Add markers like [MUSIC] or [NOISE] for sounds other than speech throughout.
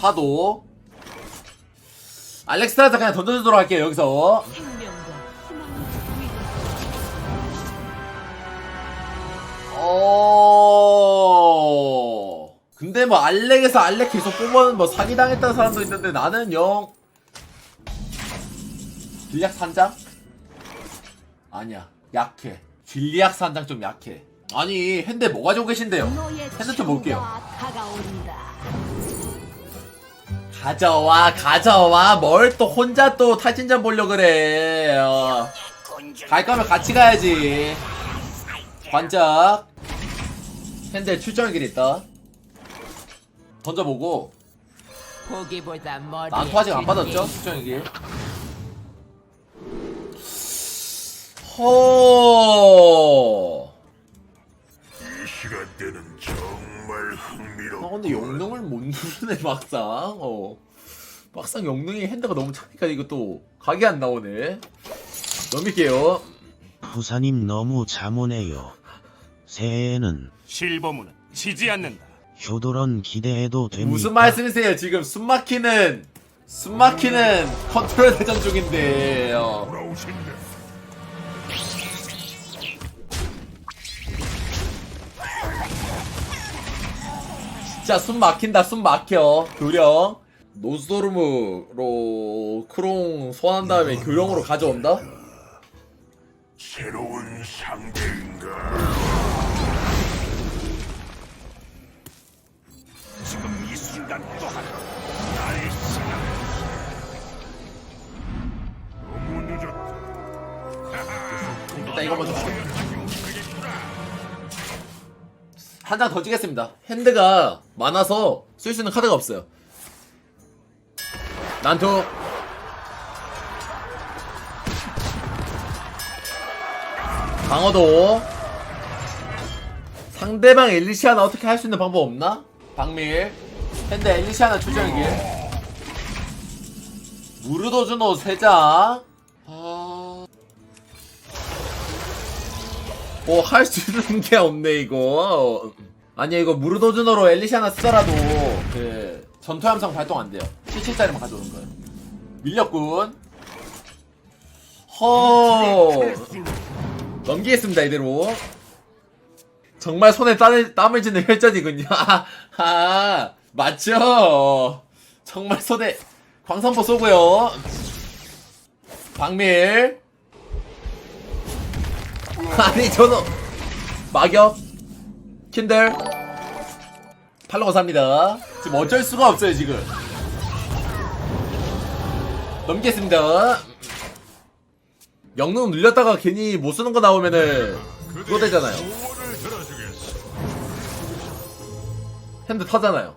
파도. 알렉스한테 그냥 던져주도록 할게요 여기서. 어. 근데 뭐 알렉에서 알렉 계속 뽑으면 뭐 사기당했다는 사람도 있는데 나는 영. 질리악 산장? 아니야 약해. 질리악 산장 좀 약해. 아니 핸데 뭐 가지고 계신데요? 핸드 좀 볼게요 가. 가져와 가져와 뭘 또 혼자 또 타진전 보려 그래 어. 갈 거면 같이 가야지 반짝 핸들 출정의 길 있다 던져보고. 난토 아직 안 받았죠 출정의 길 허. 이 시간대는 정 말아 흥미롭고 근데 영능을 못 누르네 막상 어 막상 영능이 핸드가 너무 차니까 이거 또 각이 안 나오네 넘길게요 부사님 너무 잠오네요. 새해에는 실버문은 지지 않는다. 효도런 기대해도 됩니까? 무슨 말씀이세요? 지금 숨막히는 숨막히는 컨트롤 대전 중인데 요 돌아오신다. 진짜 숨 막힌다 숨 막혀 교령 노스도르무로 크롱 소환한 다음에 교령으로 가져온다? 새로운 상대인가? 지금 이 순간 또한 나의 시간. 너무 늦었다. 일단 이거 먼저 볼게 한 장더 주겠습니다. 핸드가 많아서 쓸 수 있는 카드가 없어요. 난투. 방어도. 상대방 엘리시아나 어떻게 할 수 있는 방법 없나? 박밀 핸드 엘리시아나 추정기. 무르도주노 3장 아... 뭐할수 있는 게 없네 이거 아니 이거 무르도주노로 엘리시아나 쓰더라도 그 전투 함성 발동 안 돼요. 77짜리만 가져오는 거예요. 밀렸군. 허. 넘기겠습니다 이대로. 정말 손에 땀을, 땀을 쥐는 혈전이군요. [LAUGHS] 아, 아 맞죠? 정말 손에 광선포 쏘고요. 박밀. 아니 저는 막역 킨들. 팔로우 삽니다. 지금 어쩔 수가 없어요 지금. 넘기겠습니다. 영능 눌렸다가 괜히 못 쓰는 거 나오면은 그거 되잖아요. 핸드 타잖아요.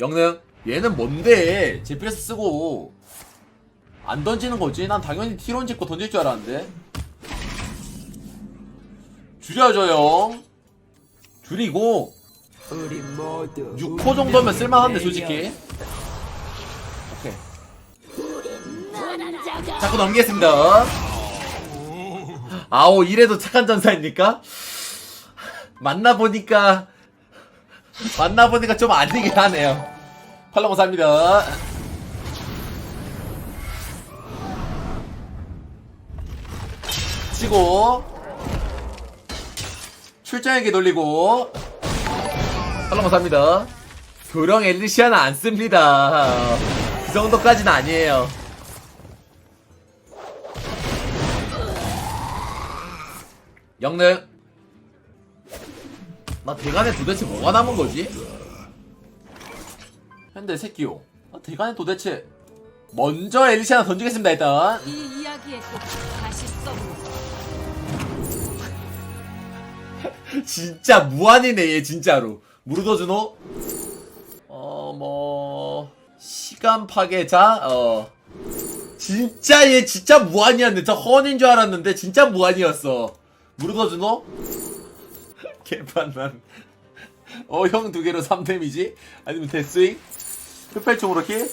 영능 얘는 뭔데? GPS 쓰고 안 던지는 거지? 난 당연히 티론 찍고 던질 줄 알았는데. 줄여줘 형 모두 6호 정도면 쓸만한데 솔직히. 자꾸 넘기겠습니다. 아오 이래도 착한 전사입니까? 만나보니까 만나보니까 좀 아니긴 하네요. 팔로우사입니다. 치고 출장에게 돌리고. 팔로우사입니다. 교령 엘리시아는 안 씁니다. 그 정도까지는 아니에요. 영능 나 대간에 도대체 뭐가 남은 거지? 현대 새끼요. 나 대간에 도대체 먼저 엘리시아나 던지겠습니다 일단. 이 이야기의 끝 다시 써보 [LAUGHS] 진짜 무한이네 얘 진짜로. 무르도주노? 어 뭐 시간 파괴자? 어. 진짜 얘 진짜 무한이었네. 저 헌인 줄 알았는데 진짜 무한이었어. 무르도주노? [LAUGHS] 개판난. 어형 두 개로 3댐이지? 아니면 데스윙? 흡혈총으로 킬?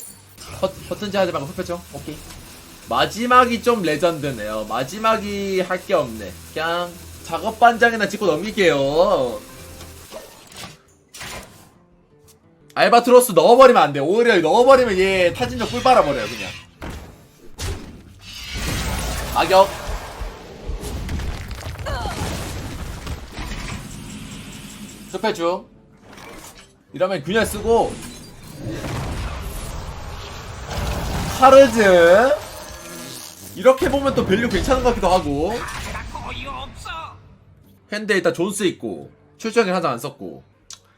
허, 허튼지 하지 말고 흡혈총? 오케이. 마지막이 좀 레전드네요. 마지막이 할 게 없네. 그냥 작업 반장이나 찍고 넘길게요 알바트로스 넣어버리면 안 돼. 오히려 넣어버리면 얘 타진력 꿀 빨아버려요, 그냥. 악역. 스페주. 이러면 균열 쓰고. 카르즈. 이렇게 보면 또 밸류 괜찮은 것 같기도 하고. 핸드 일단 존스 있고 출전을 하자 안 썼고.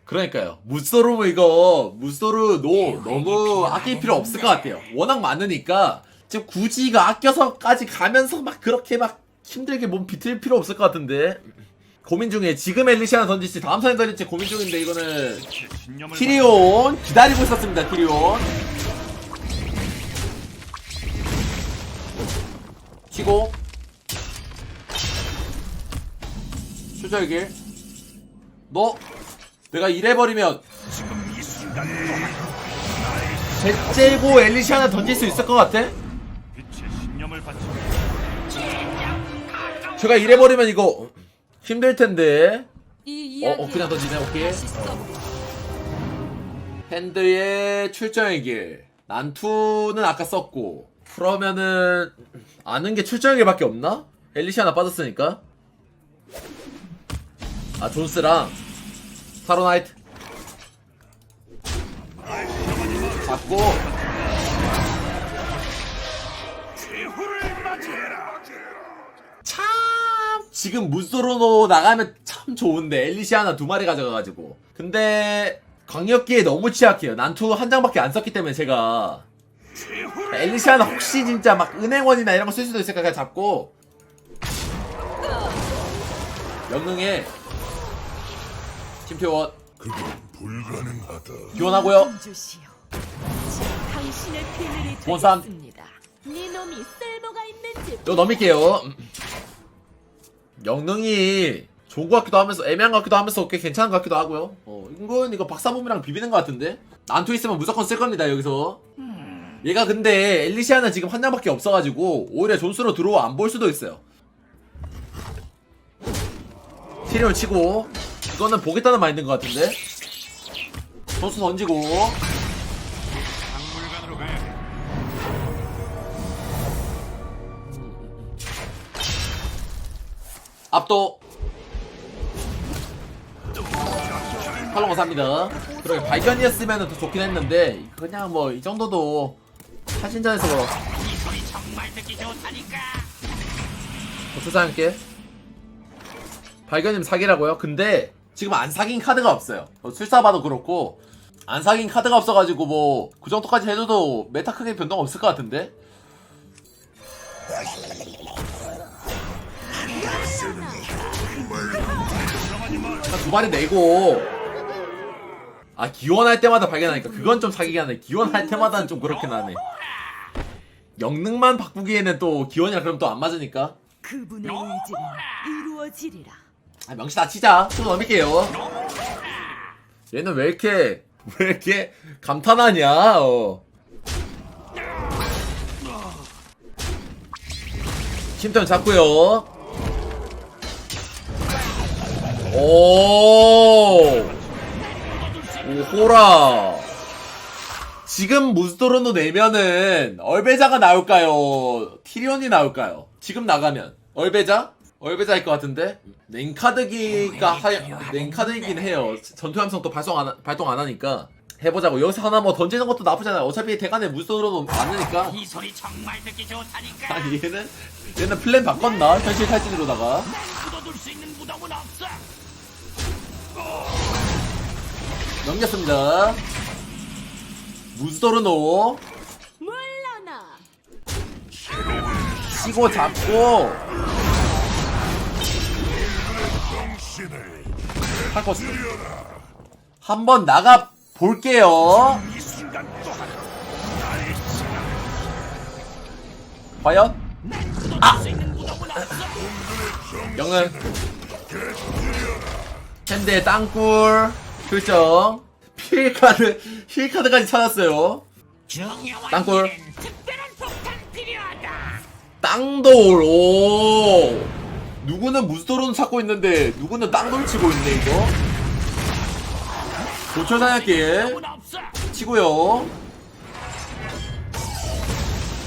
그러니까요. 무소르 이거 무소르 노 너무 아낄 필요 없을 것 같아요. 워낙 많으니까 지금 굳이 이거 아껴서까지 가면서 막 그렇게 막 힘들게 몸 비틀 필요 없을 것 같은데. 고민 중에 지금 엘리시아나 던질지 다음 턴에 던질지 고민 중인데 이거는 티리온 기다리고 있었습니다 티리온. 치고 출절길 너 내가 이래버리면 제째고 엘리시아나 던질 수 있을 것 같아? 제가 이래버리면 이거 힘들 텐데 이 어, 어, 그냥 던지네, 오케이. 써보자. 핸드의 출정의 길 난투는 아까 썼고 그러면은 아는 게 출정의 길밖에 없나? 엘리시아나 빠졌으니까 아 존스랑 최후를 맞이해라 참 지금 무소로노 나가면 참 좋은데 엘리시아나 두 마리 가져가가지고. 근데 광역기에 너무 취약해요. 난투 한 장밖에 안 썼기 때문에 제가. 엘리시아나 혹시 진짜 막 은행원이나 이런 거 쓸 수도 있을까 그냥 잡고. 영능에 팀표원. 그건 불가능하다. 기원하고요. 주시오. 당신의 비밀이 원삼. 되겠습니다. 네 놈이 쓸모가 있는지 이거 넘길게요. 영능이 좋은 것 같기도 하면서 애매한 것 같기도 하면서 꽤 괜찮은 것 같기도 하고요. 어 이건 이거 박사범이랑 비비는 것 같은데? 난투 있으면 무조건 쓸 겁니다 여기서. 얘가 근데 엘리시아는 지금 한 장밖에 없어가지고 오히려 존스로 들어와 안 볼 수도 있어요. 티리온 치고 이거는 보겠다는 마인드인 것 같은데? 존스 던지고. 압도. 팔로우 삽니다. 그러게 발견이었으면 더 좋긴 했는데 그냥 뭐 이 정도도 사신전에서 뭐 고추사할게. 발견이면 사기라고요? 근데 지금 안 사긴 카드가 없어요. 어, 술사봐도 그렇고 안 사긴 카드가 없어가지고 뭐 그 정도까지 해줘도 메타 크게 변동 없을 것 같은데? 한두 마리 내고. 아 기원할 때마다 발견하니까 그건 좀 사기가 하네 기원할 때마다는 좀 그렇긴 하네. 영능만 바꾸기에는 또 기원이랑 그럼 또 안 맞으니까? 그분의 이루어지리라. 아 명시 다 치자 좀 넘길게요 얘는 왜 이렇게 [LAUGHS] 왜 이렇게 감탄하냐 어. 침턴 잡고요 오 오호라 지금 무스토로노 내면은 얼베자가 나올까요? 티리온이 나올까요? 지금 나가면 얼베자? 얼베자일 것 같은데 랭카드기가 하 랭카드이긴 해요. 전투 함성 또 발송 안 하- 발동 안 하니까 해보자고 여기서 하나 뭐 던지는 것도 나쁘잖아요. 어차피 대간에 무스토로노 많으니까. 이 소리 정말 듣기 좋다니까 아니 얘는 얘는 플랜 바꿨나? 현실 탈진으로다가 묻어둘 수 있는 무덤은 없어 넘겼습니다. 무스토르노 물러나. 치고 잡고 팔코스. 한번 나가 볼게요. 과연? 아! 영은 핸드의 땅굴. 결정 필카드 힐카드까지 찾았어요. 땅굴. 땅돌. 오 누구는 무스토론 찾고 있는데 누구는 땅돌 치고 있네 이거? 없어 치고요.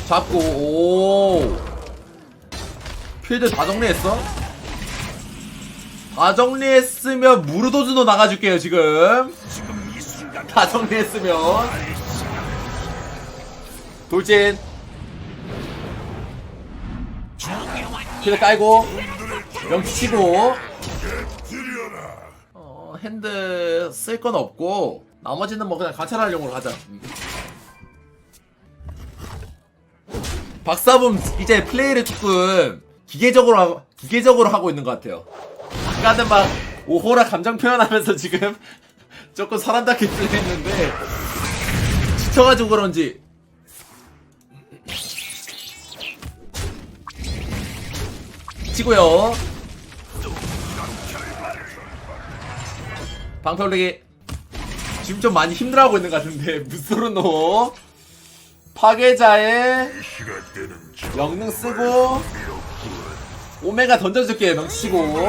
잡고 오. 필드 다 정리했어? 다 정리했으면 무르도즈도 나가줄게요 지금. 다 정리했으면. 돌진. 필드 깔고 명치 치고. 어, 핸드 쓸 건 없고 나머지는 뭐 그냥 관찰하려고 하자. 박사범 이제 플레이를 조금 기계적으로 하고, 기계적으로 하고 있는 것 같아요. 아까는 막 오호라 감정 표현하면서 지금 [LAUGHS] 조금 사람답게 플레이했는데 지쳐가지고 그런지. 치고요 방패 올리기 지금 좀 많이 힘들어하고 있는 것 같은데 무소르노. 파괴자의 영능 쓰고 오메가 던져줄게요 명치고.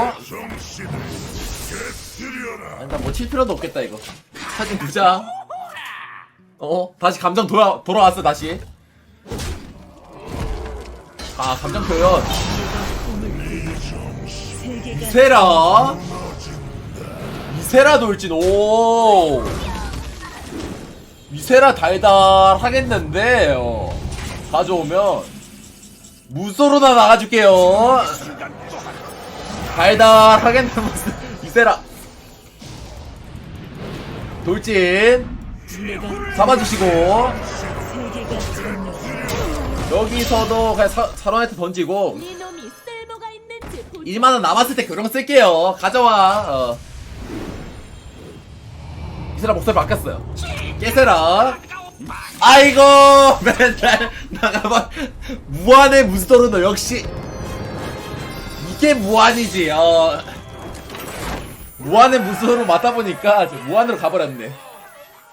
아니 나뭐칠 필요도 없겠다 이거. 사진 두장 어? 다시 감정 돌아, 돌아왔어 다시. 아 감정 표현. 이세라 이세라 돌진 오. 이세라 달달하겠는데 어. 가져오면 무소로나 나가줄게요. 달달하겠는 무슨 이세라. 돌진. 잡아주시고. 여기서도 그냥 사, 사론한테 던지고. 네 놈이 쓸모가 있는지 볼 1만원 남았을 때 그런 거 쓸게요. 가져와. 어. 이세라 목소리 바뀌었어요. 깨세라 아이고 [LAUGHS] 맨날 나가봐. 무한의 무스터르너 역시. 이게 무한이지 어. 무한의 무스터르 맞다 보니까 무한으로 가버렸네